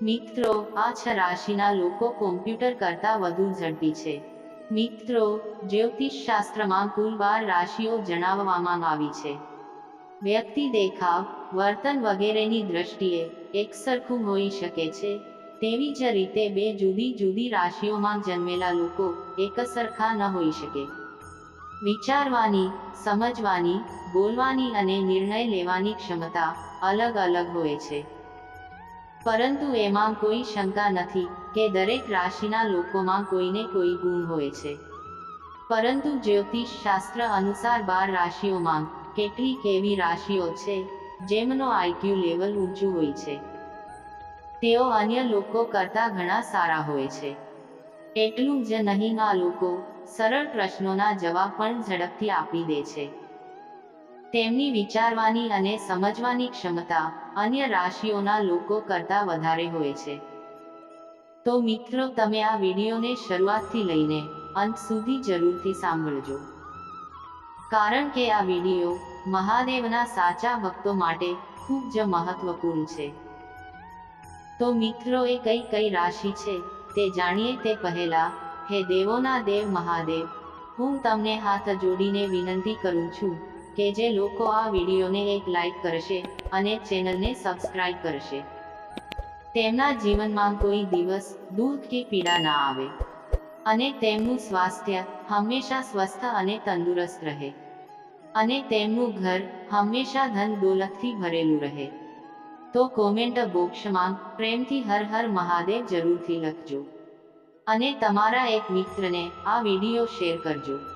મિત્રો, આ છ રાશિના લોકો કોમ્પ્યુટર કરતાં વધુ ઝડપી છે. મિત્રો, જ્યોતિષ શાસ્ત્રમાં કુલ બાર રાશિઓ જણાવવામાં આવી છે. વ્યક્તિ દેખાવ, વર્તન વગેરેની દ્રષ્ટિએ એકસરખું હોઈ શકે છે. તેવી જ રીતે બે જુદી જુદી રાશિઓમાં જન્મેલા લોકો એકસરખા ન હોઈ શકે. વિચારવાની, સમજવાની, બોલવાની અને નિર્ણય લેવાની ક્ષમતા અલગ અલગ હોય છે. પરંતુ એમાં કોઈ શંકા નથી કે દરેક રાશિના લોકોમાં કોઈને કોઈ ગુણ હોય છે. પરંતુ જ્યોતિષ શાસ્ત્ર અનુસાર બાર રાશિઓમાં કેટલીક એવી રાશિઓ છે, જેમનો આઈક્યુ લેવલ ઊંચું હોય છે. તેઓ અન્ય લોકો કરતાં ઘણા સારા હોય છે. એટલું જ નહીં, આ લોકો સરળ પ્રશ્નોના જવાબ પણ ઝડપથી આપી દે છે. તેમની વિચારવાની અને સમજવાની ક્ષમતા અન્ય રાશિઓના લોકો કરતાં વધારે હોય છે. તો મિત્રો, તમે આ વિડીયોને શરૂઆતથી લઈને અંત સુધી જરૂરથી સાંભળજો. કારણ કે આ વીડિયો મહાદેવના સાચા ભક્તો માટે ખૂબ જ મહત્વપૂર્ણ છે. તો મિત્રો, એ કઈ કઈ રાશિ છે તે જાણીએ તે પહેલા, હે દેવોના દેવ મહાદેવ, હું તમને હાથ જોડીને વિનંતી કરું છું કે જે લોકો આ વિડીયોને એક લાઈક કરશે અને ચેનલને સબસ્ક્રાઇબ કરશે. તેમના જીવનમાં કોઈ દિવસ દુઃખ કે પીડા ના આવે. અને તેમનું સ્વાસ્થ્ય હંમેશા સ્વસ્થ અને તંદુરસ્ત રહે. અને તેમનું ઘર હંમેશા ધન દોલતથી ભરેલું રહે. તો કોમેન્ટ બોક્સમાં પ્રેમથી હર હર મહાદેવ જરૂરથી લખજો. અને તમારા એક મિત્રને આ વીડિયો શેર કરજો.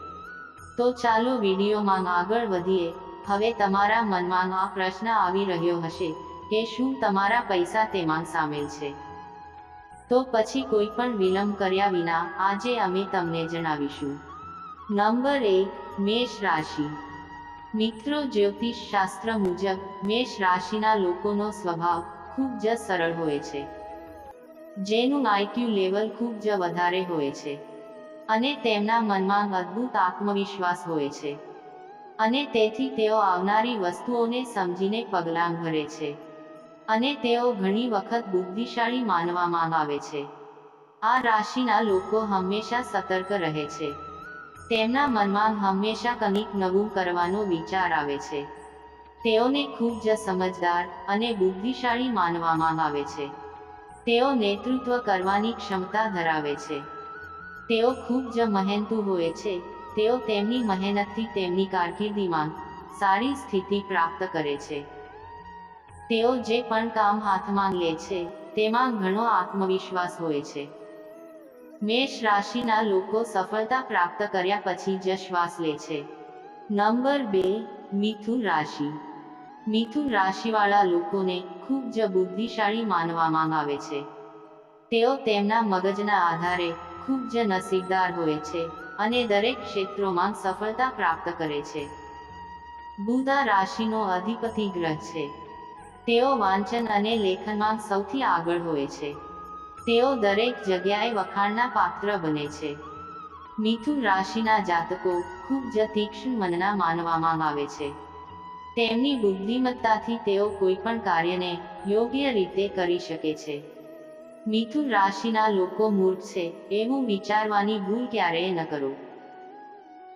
તો ચાલો વિડીયોમાં આગળ વધીએ. હવે તમારા મનમાં આ પ્રશ્ન આવી રહ્યો હશે કે શું તમારા પૈસા તેમાં સામેલ છે? તો પછી કોઈ પણ વિલંબ કર્યા વિના આજે અમે તમને જણાવીશું. નંબર એક, મેષ રાશિ. મિત્રો, જ્યોતિષ શાસ્ત્ર મુજબ, મેષ રાશિના લોકોનો સ્વભાવ ખૂબ જ સરળ હોય છે. જેનું આઈક્યુ લેવલ ખૂબ જ વધારે હોય છે. અને તેમના મનમાં અદ્ભુત આત્મવિશ્વાસ હોય છે. અને તેથી તેઓ આવનારી વસ્તુઓને સમજીને પગલાં ભરે છે. અને તેઓ ઘણી વખત બુદ્ધિશાળી માનવામાં આવે છે. આ રાશિના લોકો હંમેશા સતર્ક રહે છે. તેમના મનમાં હંમેશા કંઈક નવું કરવાનો વિચાર આવે છે. તેઓને ખૂબ જ સમજદાર અને બુદ્ધિશાળી માનવામાં આવે છે. તેઓ નેતૃત્વ કરવાની ક્ષમતા ધરાવે છે. તેઓ ખૂબ જ મહેનતુ હોય છે. તેઓ તેમની મહેનતથી તેમની કારકિર્દીમાં સારી સ્થિતિ પ્રાપ્ત કરે છે. તેઓ જે પણ કામ હાથમાં લે છે, તેમાં ઘણો આત્મવિશ્વાસ હોય છે. મેષ રાશિના લોકો સફળતા પ્રાપ્ત કર્યા પછી જ શ્વાસ લે છે. નંબર બે, મિથુન રાશિ. મિથુન રાશિવાળા લોકોને ખૂબ જ બુદ્ધિશાળી માનવામાં આવે છે. તેઓ તેમના મગજના આધારે ખૂબ જ નસીબદાર હોય છે અને દરેક ક્ષેત્રોમાં સફળતા પ્રાપ્ત કરે છે. બુધા રાશિનો અધિપતિ ગ્રહ છે. તેઓ વાંચન અને લેખનમાં સૌથી આગળ હોય છે. તેઓ દરેક જગ્યાએ વખાણના પાત્ર બને છે. મિથુન રાશિના જાતકો ખૂબ જ તીક્ષ્ણ મનના માનવામાં આવે છે. તેમની બુદ્ધિમત્તાથી તેઓ કોઈ પણ કાર્યને યોગ્ય રીતે કરી શકે છે. મિથુન રાશિના લોકો મૂર્ખ છે, એવું વિચારવાની ભૂલ ક્યારેય ન કરો.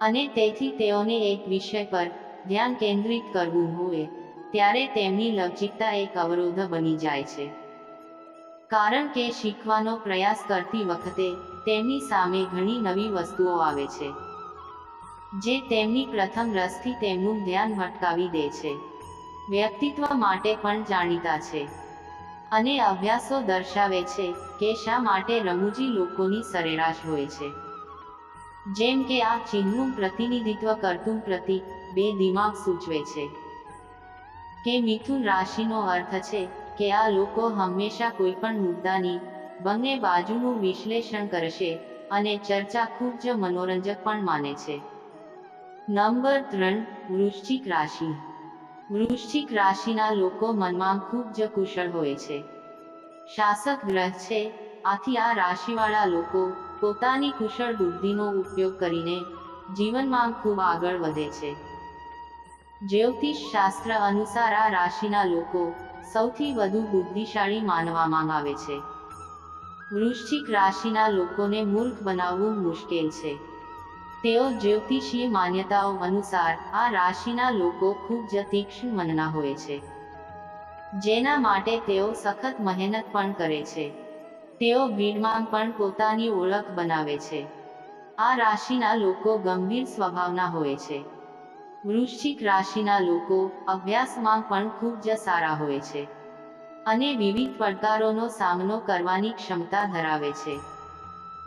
અને તેથી તેઓને એક વિષય પર ધ્યાન કેન્દ્રિત કરવું હોય, ત્યારે તેમની લવચિકતા એક અવરોધ બની જાય છે. કારણ કે શીખવાનો પ્રયાસ કરતી વખતે તેમની સામે ઘણી નવી વસ્તુઓ આવે છે, જે તેમની પ્રથમ રસથી તેમનું ધ્યાન ભટકાવી દે છે. વ્યક્તિત્વ માટે પણ જાણીતા છે. અને અભ્યાસો દર્શાવે છે કે શા માટે રમૂજી લોકોની સરેરાશ હોય છે. જેમ કે આ ચિહ્નનું પ્રતિનિધિત્વ કરતું પ્રતીક બે દિમાગ સૂચવે છે. કે મિથુન રાશિનો અર્થ છે કે આ લોકો હંમેશા કોઈ પણ મુદ્દાની બંને બાજુનું વિશ્લેષણ કરશે અને ચર્ચા ખૂબ જ મનોરંજક પણ માને છે. નંબર ત્રણ, વૃશ્ચિક રાશિ. વૃશ્ચિક રાશિના લોકો મનમાં ખૂબ જ કુશળ હોય છે. શાસક ગ્રહ છે, આથી આ રાશિવાળા લોકો પોતાની કુશળ બુદ્ધિનો ઉપયોગ કરીને જીવનમાં ખૂબ આગળ વધે છે. જ્યોતિષ શાસ્ત્ર અનુસાર આ રાશિના લોકો સૌથી વધુ બુદ્ધિશાળી માનવામાં આવે છે. વૃશ્ચિક રાશિના લોકોને મૂર્ખ બનાવવું મુશ્કેલ છે. તેઓ જ્યોતિષીય માન્યતાઓ અનુસાર આ રાશિના લોકો ખૂબ જ તીક્ષ્ણ મનના હોય છે. જેના માટે તેઓ સખત મહેનત પણ કરે છે. તેઓ ભીડમાં પણ પોતાની ઓળખ બનાવે છે. આ રાશિના લોકો ગંભીર સ્વભાવના હોય છે. વૃશ્ચિક રાશિના લોકો અભ્યાસમાં પણ ખૂબ જ સારા હોય છે. અને વિવિધ પડકારોનો સામનો કરવાની ક્ષમતા ધરાવે છે.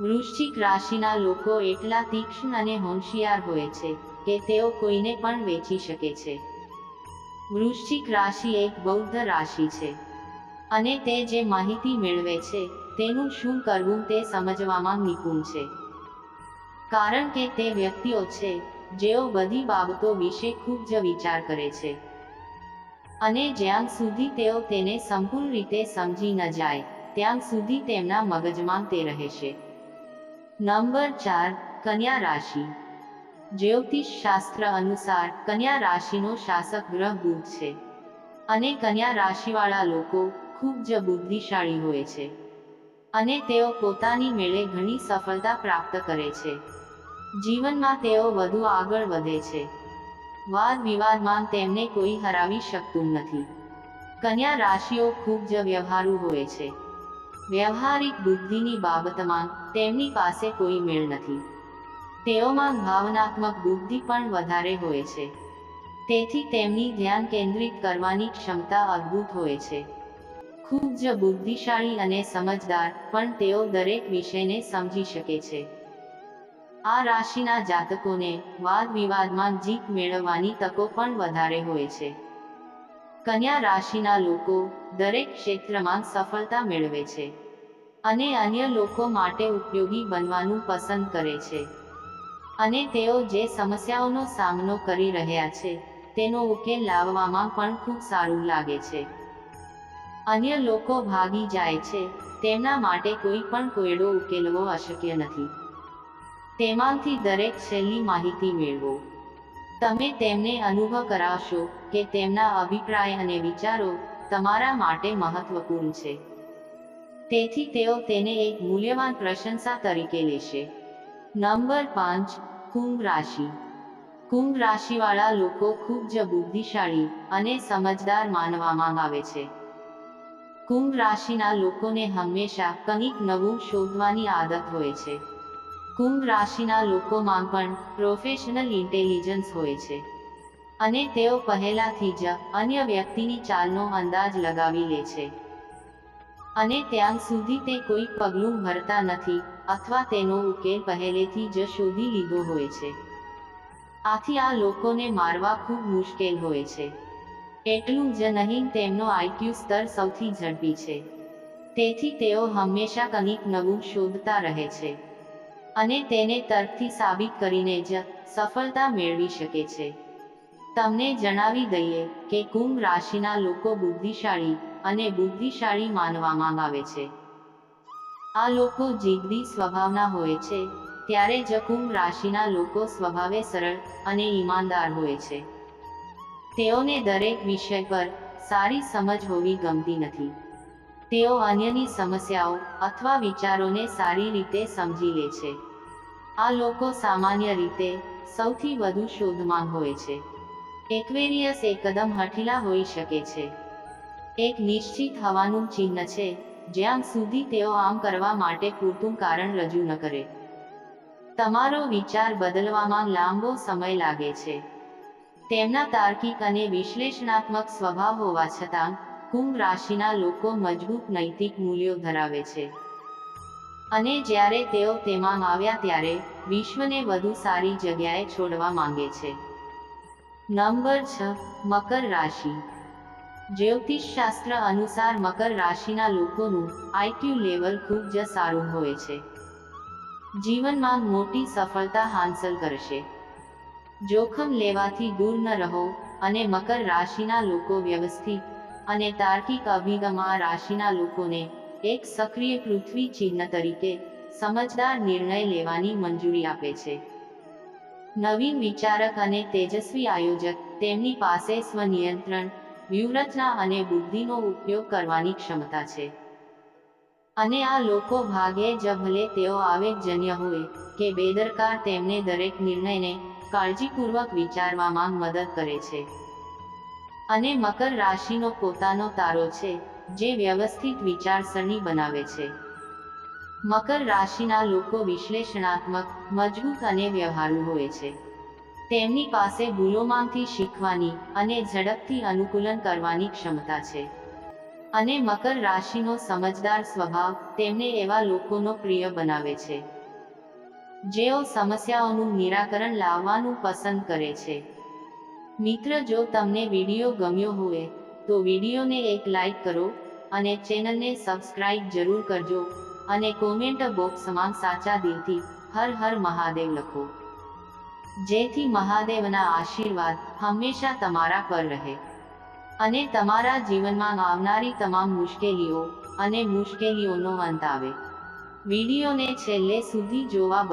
વૃશ્ચિક રાશિના લોકો એટલા તીક્ષ્ણ અને હોશિયાર હોય છે, કે તેઓ કોઈને પણ વેચી શકે છે. વૃશ્ચિક રાશિ એક બૌદ્ધ રાશિ છે. અને તે જે માહિતી મેળવે છે, તેનું શું કરવું તે સમજવામાં નિપુણ છે. કારણ કે તે વ્યક્તિઓ છે, જેઓ બધી બાબતો વિશે ખૂબ જ વિચાર કરે છે. અને જ્યાં સુધી તેઓ તેને સંપૂર્ણ રીતે સમજી ન જાય, ત્યાં સુધી તેમના મગજમાં તે રહેશે. નંબર ચાર, કન્યા રાશિ. જ્યોતિષ શાસ્ત્ર અનુસાર કન્યા રાશિનો શાસક ગ્રહ બુધ છે. અને કન્યા રાશિવાળા લોકો ખૂબ જ બુદ્ધિશાળી હોય છે. અને તેઓ પોતાની મેળે ઘણી સફળતા પ્રાપ્ત કરે છે. જીવનમાં તેઓ વધુ આગળ વધે છે. વાદ વિવાદમાં તેમને કોઈ હરાવી શકતું નથી. કન્યા રાશિઓ ખૂબ જ વ્યવહારુ હોય છે. વ્યવહારિક બુદ્ધિની બાબતમાં તેમની પાસે કોઈ મેળ નથી. તેઓમાં ભાવનાત્મક બુદ્ધિ પણ વધારે હોય છે. તેથી તેમની ધ્યાન કેન્દ્રિત કરવાની ક્ષમતા અદ્ભુત હોય છે. ખૂબ જ બુદ્ધિશાળી અને સમજદાર પણ તેઓ દરેક વિષયને સમજી શકે છે. આ રાશિના જાતકોને વાદ વિવાદમાં જીત મેળવવાની તકો પણ વધારે હોય છે. કન્યા રાશિના લોકો દરેક ક્ષેત્રમાં સફળતા મેળવે છે અને અન્ય લોકો માટે ઉપયોગી બનવાનું પસંદ કરે છે. અને તેઓ જે સમસ્યાઓનો સામનો કરી રહ્યા છે, તેનો ઉકેલ લાવવામાં પણ ખૂબ સારું લાગે છે. અન્ય લોકો ભાગી જાય છે, તેમના માટે કોઈ પણ કોયડો ઉકેલવો અશક્ય નથી. તેમાંથી દરેક છેલ્લી માહિતી મેળવો. તમે તેમને અનુભવ કરાવશો કે તેમના અભિપ્રાય અને વિચારો તમારા માટે મહત્વપૂર્ણ છે. તેથી તેઓ તેને એક મૂલ્યવાન પ્રશંસા તરીકે લેશે. નંબર પાંચ, કુંભ રાશિ. કુંભ રાશિવાળા લોકો ખૂબ જ બુદ્ધિશાળી અને સમજદાર માનવામાં આવે છે. કુંભ રાશિના લોકોને હંમેશા કંઈક નવું શોધવાની આદત હોય છે. કુંભ રાશિના લોકોમાં પણ પ્રોફેશનલ ઇન્ટેલિજન્સ હોય છે. અને તેઓ પહેલાથી જ અન્ય વ્યક્તિની ચાલનો અંદાજ લગાવી લે છે. અને ત્યાં સુધી તે કોઈ પગલું ભરતા નથી અથવા તેનો ઉકેલ પહેલેથી જ શોધી લીધો હોય છે. આથી આ લોકોને મારવા ખૂબ મુશ્કેલ હોય છે. એટલું જ નહીં તેમનો આઈક્યુ સ્તર સૌથી ઝડપી છે. તેથી તેઓ હંમેશા કંઈક નવું શોધતા રહે છે. અને તેને તર્કથી સાબિત કરીને જ સફળતા મેળવી શકે છે. તમને જણાવી દઈએ કે કુંભ રાશિના લોકો બુદ્ધિશાળી અને બુદ્ધિશાળી માનવામાં આવે છે. આ લોકો જિદ્દી સ્વભાવના હોય છે, ત્યારે જ કુંભ રાશિના લોકો સ્વભાવે સરળ અને ઈમાનદાર હોય છે. તેઓને દરેક વિષય પર સારી સમજ હોવી ગમતી નથી. તેઓ અન્યની સમસ્યાઓ અથવા વિચારોને સારી રીતે સમજી લે છે. આ લોકો સામાન્ય રીતે સૌથી વધુ શોધમાં હોય છે. એક્વેરિયસ એકદમ હઠીલા હોઈ શકે છે. એક નિશ્ચિત હવાનું ચિહ્ન છે, જ્યાં સુધી તેઓ આમ કરવા માટે પૂરતું કારણ રજૂ ન કરે. તમારો વિચાર બદલવામાં લાંબો સમય લાગે છે. તેમના તાર્કિક અને વિશ્લેષણાત્મક સ્વભાવ હોવા છતાં, કુંભ રાશિના લોકો મજબૂત નૈતિક મૂલ્યો ધરાવે છે. અને જ્યારે તેઓ તેમાં આવ્યા ત્યારે વિશ્વને વધુ સારી જગ્યાએ છોડવા માંગે છે. નંબર છ, મકર રાશિ. જ્યોતિષ શાસ્ત્ર અનુસાર મકર રાશિના લોકોનું આઈક્યુ લેવલ ખૂબ જ સારું હોય છે. જીવનમાં મોટી સફળતા હાંસલ કરશે. જોખમ લેવાથી દૂર ન રહો અને મકર રાશિના લોકો વ્યવસ્થિત અને તાર્કિક અભિગમ આ રાશિના લોકોને એક સક્રિય પૃથ્વી ચિહ્ન તરીકે સમજદાર નિર્ણય લેવાની મંજૂરી આપે છે. નવીન વિચારક અને તેજસ્વી આયોજક તેમની પાસે સ્વનિયંત્રણ, વ્યૂહરચના અને બુદ્ધિનો ઉપયોગ કરવાની ક્ષમતા છે. અને આ લોકો ભાગે જ ભલે તેઓ આવેગજન્ય હોય કે બેદરકાર, તેમને દરેક નિર્ણયને કાળજીપૂર્વક વિચારવામાં મદદ કરે છે. અને મકર રાશિનો પોતાનો તારો છે. જે વ્યવસ્થિત વિચારસરણી બનાવે છે. મકર રાશિના લોકો વિશ્લેષણાત્મક, મજબૂત અને વ્યવહારુ હોય છે. તેમની પાસે ભૂલોમાંથી શીખવાની અને ઝડપથી અનુકૂલન કરવાની ક્ષમતા છે. અને મકર રાશિનો સમજદાર સ્વભાવ તેમને એવા લોકોનો પ્રિય બનાવે છે. જેઓ સમસ્યાઓનું નિરાકરણ લાવવાનું પસંદ કરે છે. મિત્ર, જો તમને વીડિયો ગમ્યો હોય તો વિડીયોને એક લાઇક કરો અને ચેનલને સબસ્ક્રાઇબ જરૂર કરજો અને કોમેન્ટ બોક્સમાં સાચા દિલથી હર હર મહાદેવ લખો. જેથી મહાદેવના આશીર્વાદ હંમેશા તમારા પર રહે. અને તમારા જીવનમાં આવનારી તમામ મુશ્કેલીઓ અને મુશ્કેલીઓનો અંત આવે. વિડીયોને છેલ્લે સુધી જોવા